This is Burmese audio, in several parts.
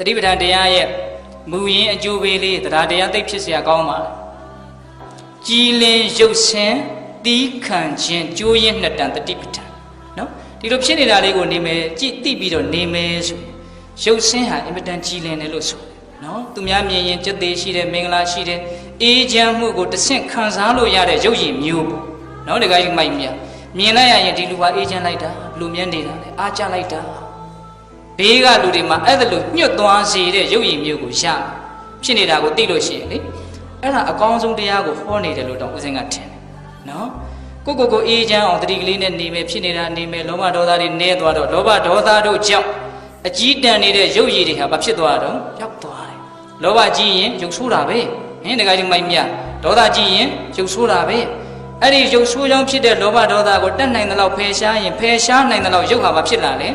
တတိပဋ္ဌာန်တရားရဲ့မူရင်းအကျိုးပေးလေးတရားတရားသိပ်ဖြစ်เสียကောင်းပါလားကြည်လင်ရုပ်ဆင်းတီးခံခြင်းကြိုးရင်နှစ်တန်တတိပဋ္ဌာန်နော်ဒီလိုဖြစ်နေတာလေးကိုနေမယ်ကြည့်သိပြီးတော့နေမယ်ဆိုရင်ရုပ်ဆင်းဟာအင်မတန်ကြည်လင်တယ်လို့ဆိုတယ်နော်သူများမြင်ရင်စက်သေးရှိတယ်မင်္ဂလာရှိတယ်အေးချမ်းမှုကိုတစ်ဆင့်ခံစားလို့ရတဲ့ရုပ်ရည်မျိုးပေါ့နော်တခါကြီးမိုက်မြမြင်လိုက်ရရင်ဒီလူကအေးချမ်းလိုက်တာလူမြတ်နေတာလေအားကြလိုက်တာ ဘေးကလူတွေမှာအဲ့ဒါလိုညှွတ်သွားစေတဲ့ရုပ်ရည်မျိုးကိုရဖြစ်နေတာကိုသိလို့ရှိရင်လေအဲ့ဒါအကောင်းဆုံးတရားကိုဟောနေတယ်လို့တော့ဦးစင်းကထင်တယ်နော်ကိုကိုကိုအေးချမ်းအောင်တတိကလေးနဲ့နေမယ်ဖြစ်နေတာနေမယ်လောဘဒေါသတွေနည်းသွားတော့လောဘဒေါသတို့ကြောင့်အကြီးတန်းနေတဲ့ရုပ်ရည်တွေဟာဘာဖြစ်သွားတော့ပျောက်သွားတယ်လောဘကြီးရင်ရုပ်ဆိုးတာပဲဟင်တခါကြီးမိုက်မြဒေါသကြီးရင်ရုပ်ဆိုးတာပဲအဲ့ဒီရုပ်ဆိုးကြောင့်ဖြစ်တဲ့လောဘဒေါသကိုတတ်နိုင်တဲ့လောက်ဖယ်ရှားရင်ဖယ်ရှားနိုင်တဲ့လောက်ရုပ်ဟာဘာဖြစ်လာလဲ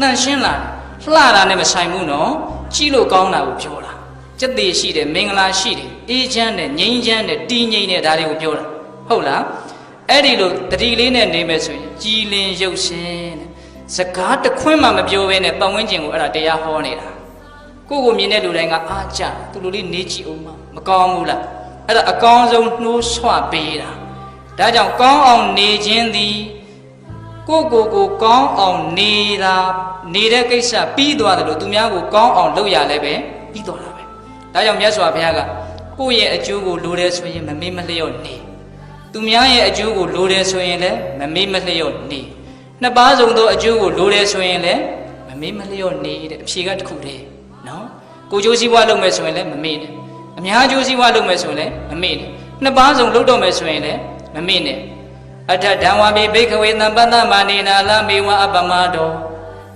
တန့်ရှင်းလာတယ် လှတာနဲ့မဆိုင်ဘူးနော်ကြည့်လို့ကောင်းတာကိုပြောတာစက်သေးရှိတယ်မင်္ဂလာရှိတယ်အေးချမ်းတယ်ငြိမ်းချမ်းတယ်တည်ငြိမ်တယ်ဒါတွေကိုပြောတာဟုတ်လားအဲ့ဒီလိုတတိလေးနဲ့နေမယ်ဆိုရင်ကြည်လင်ရုပ်ရှင်တဲ့စကားတစ်ခွန်းမှမပြောဘဲနဲ့ပတ်ဝန်းကျင်ကိုအဲ့ဒါတရားဟောနေတာကိုယ့်ကိုမြင်တဲ့လူတိုင်းကအားကြသူလူလေးနေကြည့်အောင်မမကောင်းဘူးလားအဲ့ဒါအကောင်းဆုံးနှိုးဆွပေးတာဒါကြောင့်ကောင်းအောင်နေခြင်းသည် ကိုယ့်ကိုယ်ကိုကောင်းအောင်နေတာနေတဲ့ကိစ္စပြီးသွားတယ်လို့သူများကိုကောင်းအောင်လုပ်ရလဲပဲပြီးသွားတာပဲဒါကြောင့်မြတ်စွာဘုရားကကိုယ့်ရဲ့အကျိုးကိုလိုတယ်ဆိုရင်မမေ့မလျော့နေသူများရဲ့အကျိုးကိုလိုတယ်ဆိုရင်လည်းမမေ့မလျော့နေနှစ်ပါးစုံသောအကျိုးကိုလိုတယ်ဆိုရင်လည်းမမေ့မလျော့နေတဲ့အဖြေကတစ်ခုတည်းနော်ကိုကျိုးစည်းဝါးလုပ်မယ်ဆိုရင်လည်းမမေ့နဲ့အများကျိုးစည်းဝါးလုပ်မယ်ဆိုရင်လည်းမမေ့နဲ့နှစ်ပါးစုံလုပ်တော့မယ်ဆိုရင်လည်းမမေ့နဲ့ အထဓမ္ဝပိဘိခဝေသံပတ္တမာနေနာလမေဝအပမတော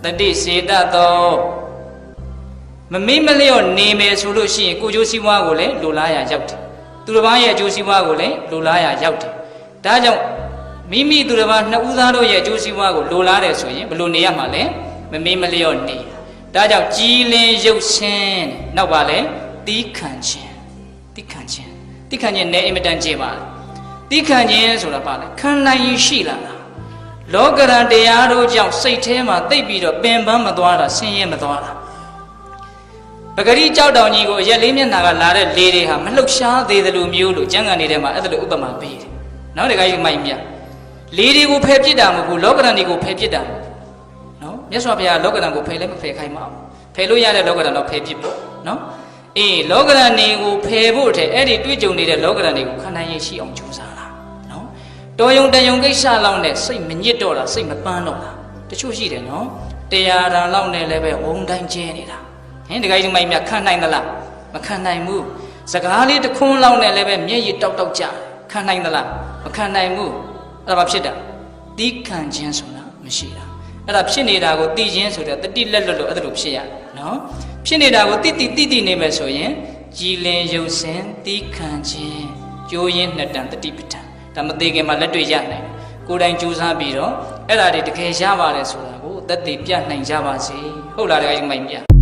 တတိစေတသောမမေ့မလျော့နေမယ်ဆိုလို့ရှိရင်ကိုကျိုးစည်းဝါးကိုလည်းလိုလားရရောက်တယ်သူတစ်ပါးရဲ့အကျိုးစည်းဝါးကိုလည်းလိုလားရရောက်တယ်ဒါကြောင့်မိမိသူတစ်ပါးနှစ်ဦးသားတို့ရဲ့အကျိုးစည်းဝါးကိုလိုလားတယ်ဆိုရင်ဘယ်လိုနေရမှာလဲမမေ့မလျော့နေဒါကြောင့်ကြည်လင်ရုပ်ဆင်းတဲ့နောက်ပါလဲတီးခံခြင်းတီးခံခြင်းတီးခံခြင်းနဲ့အင်မတန်ကျေပါလေ တီးခံခြင်းဆိုတာပါလေခံနိုင်ရရှိလာတာလောကရန်တရားတို့ကြောင့်စိတ်ထဲမှာတိတ်ပြီးတော့ပင်ပန်းမသွားတာဆင်းရဲမသွားတာပဂရိကြောက်တောင်ကြီးကိုရက်လေးမျက်နှာကလာတဲ့လေတွေဟာမလှုပ်ရှားသေးတယ်လို့မျိုးလို့ကျမ်းဂန်နေတဲ့မှာအဲ့ဒါလိုဥပမာပေးတယ်နောက်တခါကြီးမိုက်မြတ်လေတွေကိုဖယ်ပြစ်တာမဟုတ်ဘူးလောကရန်တွေကိုဖယ်ပြစ်တာမဟုတ်ဘူးနော်မြတ်စွာဘုရားလောကရန်ကိုဖယ်လည်းမဖယ်ခိုင်းပါဘူးဖယ်လို့ရတဲ့လောကရန်တော့ဖယ်ပြစ်ပေါ့နော်အေးလောကရန်တွေကိုဖယ်ဖို့တဲ့အဲ့ဒီတွေ့ကြုံနေတဲ့လောကရန်တွေကိုခန္ဓာရင်ရှိအောင်ကြိုးစားတာနော် တော်ယုံတယုံကိစ္စလောက်နဲ့စိတ်မညစ်တော့တာစိတ်မပန်းတော့တာတချို့ရှိတယ်နော်တရားဓာန်လောက်နဲ့လည်းပဲဝုံတိုင်းကျဲနေတာဟင်ဒီကိစ္စမိုက်မြခံနိုင်သလားမခံနိုင်ဘူးစကားလေးတစ်ခွန်းလောက်နဲ့လည်းပဲမျက်ရည်တောက်တောက်ကြခံနိုင်သလားမခံနိုင်ဘူးအဲ့ဒါဘာဖြစ်တာတီးခံခြင်းဆိုတာမရှိတာအဲ့ဒါဖြစ်နေတာကိုသိခြင်းဆိုတဲ့တတိလက်လွတ်လို့အဲ့ဒါလိုဖြစ်ရတယ်နော်ဖြစ်နေတာကိုတိတိတိတိနေမယ်ဆိုရင်ကြည်လင်ရုပ်စင်တီးခံခြင်းကြိုးရင်နှစ်တန်တတိပဋ္ဌာန် ဒါမသေးခင်မှာလက်တွေ့ရနိုင်တယ်ကိုယ်တိုင်ကြိုးစားပြီးတော့အဲ့ဒါတွေတကယ်ရပါတယ်ဆိုတာကိုသက်သေပြနိုင်ကြပါစေဟုတ်လားတကယ်မိုင်ပြ